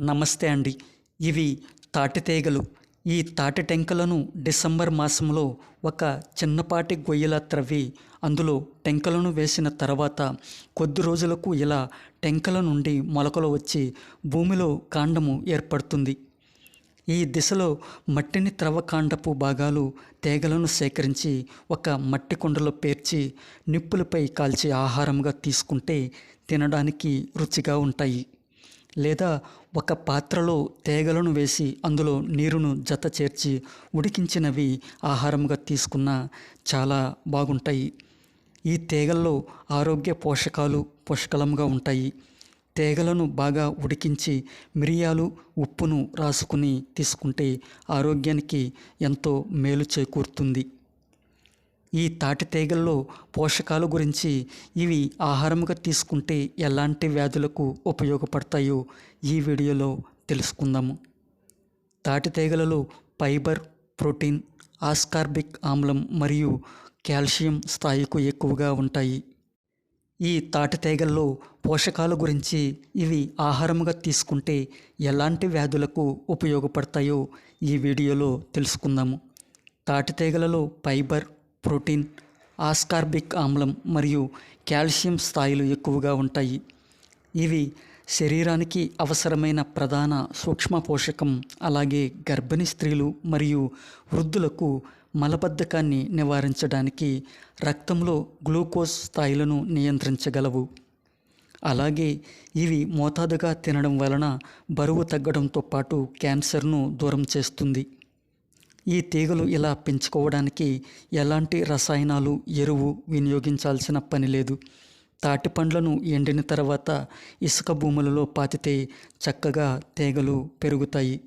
నమస్తే అండి. ఇవి తాటి తీగలు ఈ తాటి టెంకలను డిసెంబర్ మాసంలో ఒక చిన్నపాటి గొయ్యిలా త్రవ్వి అందులో టెంకలను వేసిన తర్వాత కొద్ది రోజులకు ఇలా టెంకల నుండి మొలకలు వచ్చి భూమిలో కాండము ఏర్పడుతుంది. ఈ దిశలో మట్టిని త్రవ్వకాండపు భాగాలు తీగలను సేకరించి ఒక మట్టి కుండలో పేర్చి నిప్పులపై కాల్చి ఆహారంగా తీసుకుంటే తినడానికి రుచిగా ఉంటాయి. లేదా ఒక పాత్రలో తేగలను వేసి అందులో నీరును జత చేర్చి ఉడికించినవి ఆహారంగా తీసుకున్న చాలా బాగుంటాయి. ఈ తీగల్లో ఆరోగ్య పోషకాలు పుష్కలంగా ఉంటాయి. తేగలను బాగా ఉడికించి మిరియాలు ఉప్పును రాసుకుని తీసుకుంటే ఆరోగ్యానికి ఎంతో మేలు చేకూరుతుంది. ఈ తాటి తీగల్లో పోషకాల గురించి ఇవి ఆహారంగా తీసుకుంటే ఎలాంటి వ్యాధులకు ఉపయోగపడతాయో ఈ వీడియోలో తెలుసుకుందాము. తాటి తీగలలో ఫైబర్ ప్రోటీన్ ఆస్కార్బిక్ ఆమ్లం మరియు కాల్షియం స్థాయికు ఎక్కువగా ఉంటాయి. ఈ తాటి తీగల్లో పోషకాల గురించి ఇవి ఆహారంగా తీసుకుంటే ఎలాంటి వ్యాధులకు ఉపయోగపడతాయో ఈ వీడియోలో తెలుసుకుందాము. తాటి తీగలలో ఫైబర్ ప్రోటీన్ ఆస్కార్బిక్ ఆమ్లం మరియు కాల్షియం స్థాయిలు ఎక్కువగా ఉంటాయి. ఇవి శరీరానికి అవసరమైన ప్రధాన సూక్ష్మ పోషకం. అలాగే గర్భిణీ స్త్రీలు మరియు వృద్ధులకు మలబద్ధకాన్ని నివారించడానికి రక్తంలో గ్లూకోజ్ స్థాయిలను నియంత్రించగలవు. అలాగే ఇవి మోతాదుగా తినడం వలన బరువు తగ్గడంతో పాటు క్యాన్సర్ను దూరం చేస్తుంది. ఈ తీగలు ఇలా పెంచుకోవడానికి ఎలాంటి రసాయనాలు ఎరువు వినియోగించాల్సిన పని లేదు. తాటి పండ్లను ఎండిన తర్వాత ఇసుక భూములలో పాతితే చక్కగా తీగలు పెరుగుతాయి.